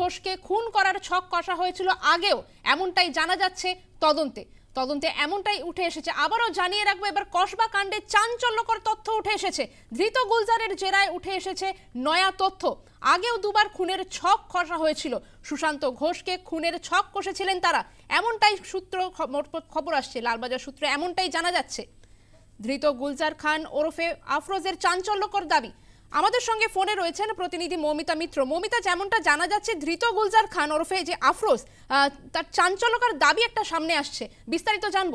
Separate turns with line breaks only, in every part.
ঘোষকে খুন করার ছক কষা হয়েছিল আগেও। এমনটাই জানা যাচ্ছে তদন্তে। তদন্তে এমনটাই উঠে এসেছে। আবারও জানিয়ে রাখব, এবার কসবা কাণ্ডে চাঞ্চল্যকর তথ্য উঠে এসেছে। ধৃত গুলজারের জেরায় উঠে এসেছে নয়া তথ্য। আগেও দুবার খুনের ছক কষা হয়েছিল। সুশান্ত ঘোষকে খুনের ছক কষেছিলেন তারা। এমনটাই সূত্র খবর আসছে। লালবাজার সূত্রে এমনটাই জানা যাচ্ছে। ধৃত গুলজার খান ওরফে আফরোজের চাঞ্চল্যকর দাবি। আমাদের সঙ্গে ফোনে রয়েছেন প্রতিনিধি মৌমিতা মিত্র। মৌমিতা, যেমনটা জানা যাচ্ছে, ধৃত গুলজার খান ওরফে যে আফরোজ তার চাঞ্চল্যকর দাবি একটা সামনে আসছে। বিস্তারিত জানব।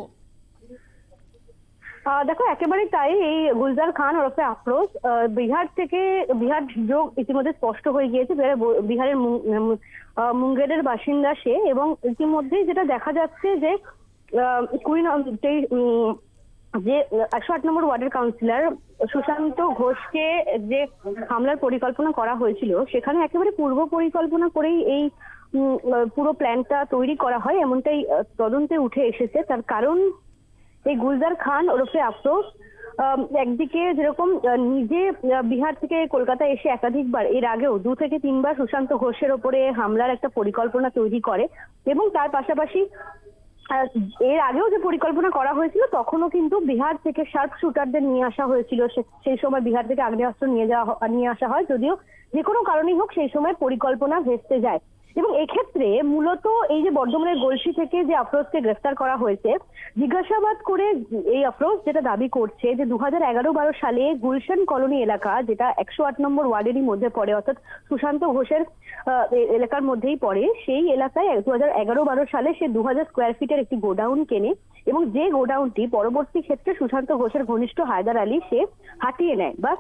দেখো, একেবারেই তাই। এই গুলজার খান ওরফে আফরোজ বিহার থেকে, বিহার যোগ ইতিমধ্যে স্পষ্ট হয়ে গিয়েছে। বিহারের মুঙ্গেরের বাসিন্দা সে এবং ইতিমধ্যেই যেটা দেখা যাচ্ছে যে কুড়ি যে একশো আট নম্বর ওয়ার্ডের কাউন্সিলর সুশান্ত ঘোষকে যে হামলার পরিকল্পনা করা হয়েছিল, সেখানে একেবারে পূর্ব পরিকল্পনা করেই এই পুরো প্ল্যানটা তৈরি করা হয়, এমনটাই তদন্তে উঠে এসেছে। তার কারণ, এই গুলজার খান ওরফে আফরোজ একদিকে যেরকম নিজে বিহার থেকে কলকাতা এসে একাধিকবার, এর আগেও দু থেকে তিনবার সুশান্ত ঘোষের ওপরে হামলার একটা পরিকল্পনা তৈরি করে, এবং তার পাশাপাশি এর আগেও যে পরিকল্পনা করা হয়েছিল, তখনও কিন্তু বিহার থেকে শার্প শুটারদের নিয়ে আসা হয়েছিল। সেই সময় বিহার থেকে আগ্নেয়াস্ত্র নিয়ে যাওয়া নিয়ে আসা হয়, যদিও যে কোনো কারণেই হোক সেই সময় পরিকল্পনা ভেস্তে যায়। এবং এক্ষেত্রে মূলত এই যে বর্ধমানের গলসি থেকে যে আফরোজকে গ্রেফতার করা হয়েছে, জিজ্ঞাসাবাদ করে এই আফরোজ যেটা দাবি করছে যে দু হাজার এগারো বারো সালে গুলশান কলোনি এলাকা, যেটা একশো আট নম্বর ওয়ার্ডেরই মধ্যে পড়ে, অর্থাৎ সুশান্ত ঘোষের এলাকার মধ্যেই পড়ে, সেই এলাকায় দু হাজার এগারো বারো সালে সে দু হাজার স্কোয়ার ফিটের একটি গোডাউন কেনে এবং যে গোডাউনটি পরবর্তী ক্ষেত্রে সুশান্ত ঘোষের ঘনিষ্ঠ হায়দার আলী সে হাতিয়ে নেয়। বা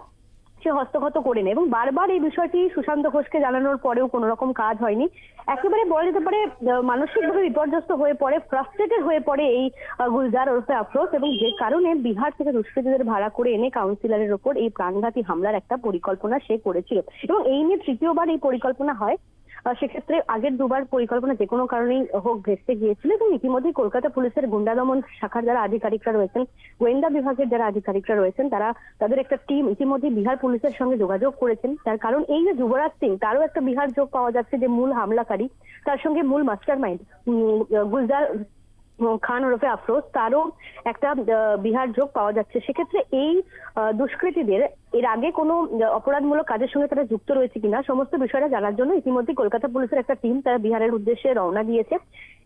সে হস্তগত করে নেয় এবং বারবার এই বিষয়টি সুশান্ত ঘোষকে জানানোর পরেও কোনো রকম কাজ হয়নি। একেবারে বলা যেতে পারে মানসিকভাবে বিপর্যস্ত হয়ে পড়ে ফ্রাস্ট্রেটেড হয়ে পড়ে এই গুলজার ওরফে আফরোজ এবং যে কারণে বিহার থেকে দুষ্কৃতীদের ভাড়া করে এনে কাউন্সিলরের ওপর এই প্রাণঘাতী হামলার একটা পরিকল্পনা সে করেছিল। এবং এই নিয়ে তৃতীয়বার এই পরিকল্পনা হয়। সেক্ষেত্রে আগের দুবার পরিকল্পনা যে কোনো কারণেই হোক ভেস্তে গিয়েছিল এবং ইতিমধ্যেই কলকাতা পুলিশের গুন্ডা দমন শাখার যারা আধিকারিকরা রয়েছেন, গোয়েন্দা বিভাগের যারা আধিকারিকরা রয়েছেন, তারা তাদের একটা টিম ইতিমধ্যেই বিহার পুলিশের সঙ্গে যোগাযোগ করেছেন। তার কারণ এই যে যুবরাজ সিং, তারও একটা বিহার যোগ পাওয়া যাচ্ছে যে মূল হামলাকারী, তার সঙ্গে মূল মাস্টার মাইন্ড গুলজার খান ওরফে আফরোজ, তারও একটা বিহার যোগ পাওয়া যাচ্ছে। সেক্ষেত্রে এই দুষ্কৃতীদের এর আগে কোনো অপরাধমূলক কাজের সঙ্গে তারা যুক্ত রয়েছে কিনা সমস্ত বিষয়টা জানার জন্য ইতিমধ্যে কলকাতা পুলিশের একটা টিম তারা বিহারের উদ্দেশ্যে রওনা দিয়েছে।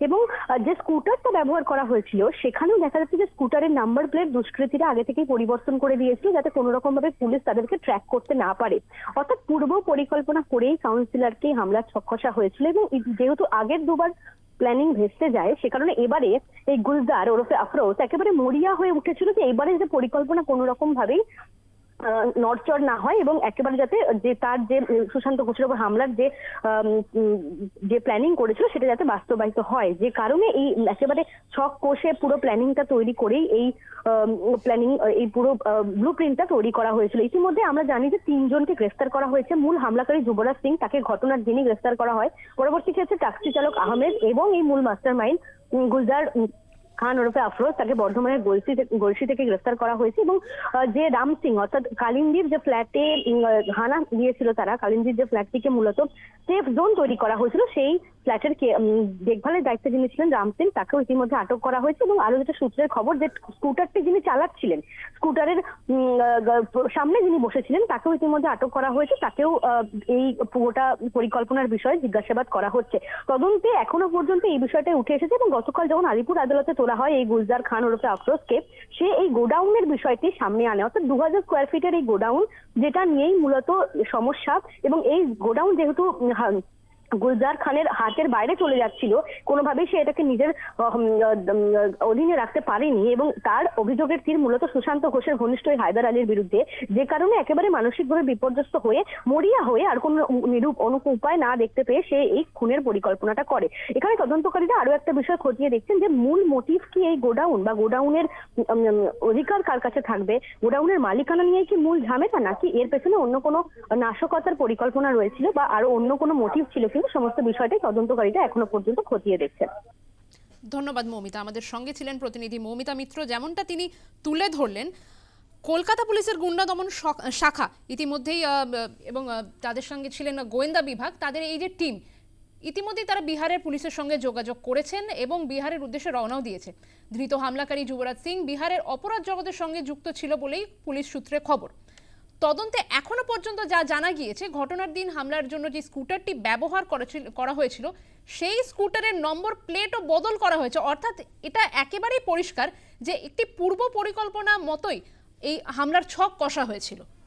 এবং যে স্কুটারটা ব্যবহার করা হয়েছিল, সেখানেও দেখা যাচ্ছে যে স্কুটারের নাম্বার প্লেট দুষ্কৃতীরা আগে থেকেই পরিবর্তন করে দিয়েছিল যাতে কোনো রকম ভাবে পুলিশ তাদেরকে ট্র্যাক করতে না পারে। অর্থাৎ পূর্ব পরিকল্পনা করেই কাউন্সিলরকে হামলা ছকসা হয়েছিল এবং যেহেতু আগের দুবার প্ল্যানিং ভেস্তে যায়, সে কারণে এবারে এই গুলজার ওরফে আফরোজ একেবারে মরিয়া হয়ে উঠেছিল যে এবারে যে পরিকল্পনা কোনো রকম ভাবেই নড়চড় না হয় এবং একেবারে যাতে যে তার যে সুশান্ত ঘোষের উপর হামলার যে যে প্ল্যানিং করেছিল সেটা যাতে বাস্তবায়িত হয়। যে কারণে এই একেবারে ছক কোষে পুরো প্ল্যানিংটা তৈরি করেই এই প্ল্যানিং এই পুরো ব্লু প্রিন্টটা তৈরি করা হয়েছিল। ইতিমধ্যে আমরা জানি যে তিনজনকে গ্রেফতার করা হয়েছে। মূল হামলাকারী যুবরাজ সিং, তাকে ঘটনার দিনই গ্রেফতার করা হয়। পরবর্তী ক্ষেত্রে ট্যাক্সি চালক আহমেদ এবং এই মূল মাস্টার মাইন্ড গুলজার খান ওরফে আফরোজ তাকে বর্ধমানের গলসি গলসি থেকে গ্রেফতার করা হয়েছে এবং যে রাম সিং, অর্থাৎ কালিন্দির যে ফ্ল্যাটে হানা দিয়েছিল তারা, কালিন্দির যে ফ্ল্যাটটিকে মূলত সেফ জোন তৈরি করা হয়েছিল, সেই ফ্ল্যাটের দেখভালের দায়িত্বে যিনি ছিলেন রাম সিং তাকেও ইতিমধ্যে আটক করা হয়েছে এবং আরও যেটা সূত্রের খবর যে স্কুটারটি যিনি চালাচ্ছিলেন, স্কুটারের সামনে যিনি বসেছিলেন, তাকেও ইতিমধ্যে আটক করা হয়েছে। তাকেও এই পুরোটা পরিকল্পনার বিষয়ে জিজ্ঞাসাবাদ করা হচ্ছে। তদন্তে এখনও পর্যন্ত এই বিষয়টা উঠে এসেছে এবং গতকাল যখন আলিপুর আদালতে তোলা হয় এই গুলজার খান ওরফে আফরোজকে সে এই গোডাউনের বিষয়টি সামনে আনে। অর্থাৎ দু হাজার স্কোয়ার ফিটের এই গোডাউন, যেটা নিয়েই মূলত সমস্যা এবং এই গোডাউন যেহেতু গুলজার খানের হাতের বাইরে চলে যাচ্ছিল, কোনোভাবেই সে এটাকে নিজের অধীনে রাখতে পারেনি এবং তার অভিযোগের তীর মূলত সুশান্ত ঘোষের ঘনিষ্ঠ হায়দার আলীর বিরুদ্ধে। যে কারণে একেবারে মানসিকভাবে বিপর্যস্ত হয়ে, মরিয়া হয়ে আর কোনো নিরূপ উপায় না দেখতে পেয়ে সে এই খুনের পরিকল্পনাটা করে। এখানে তদন্তকারীরা আরও একটা বিষয় খতিয়ে দেখছেন যে, মূল মোটিভ কি এই গোডাউন বা গোডাউনের অধিকার কার কাছে থাকবে? গোডাউনের মালিকানা নিয়ে কি মূল ঝামেলা, নাকি এর পেছনে অন্য কোনো নাশকতার পরিকল্পনা রয়েছিল বা আরও অন্য কোনো মোটিভ ছিল কিন্তু সমস্ত বিষয়টাই তদন্তকারীরা এখনও পর্যন্ত খতিয়ে দেখছেন।
ধন্যবাদ মৌমিতা। আমাদের সঙ্গে ছিলেন প্রতিনিধি মৌমিতা মিত্র। যেমনটা তিনি তুলে ধরলেন, কলকাতা পুলিশের গুন্ডা দমন শাখা ইতিমধ্যেই এবং তাদের সঙ্গে ছিলেন গোয়েন্দা বিভাগ, তাদের এই যে টিম, ইতিমধ্যেই তারা বিহারের পুলিশের সঙ্গে যোগাযোগ করেছেন এবং বিহারের উদ্দেশ্যে রওনাও দিয়েছে। ধৃত হামলাকারী যুবরাজ সিং বিহারের অপরাধ জগতের সঙ্গে যুক্ত ছিল বলেই পুলিশ সূত্রে খবর। তদন্তে এখনও পর্যন্ত যা জানা গিয়েছে, ঘটনার দিন হামলার জন্য যে স্কুটারটি ব্যবহার করা হয়েছিল, সেই স্কুটারের নম্বর প্লেটও বদল করা হয়েছে। অর্থাৎ এটা একেবারেই পরিষ্কার যে একটি পূর্ব পরিকল্পনা মতোই এই হামলার ছক কষা হয়েছিল।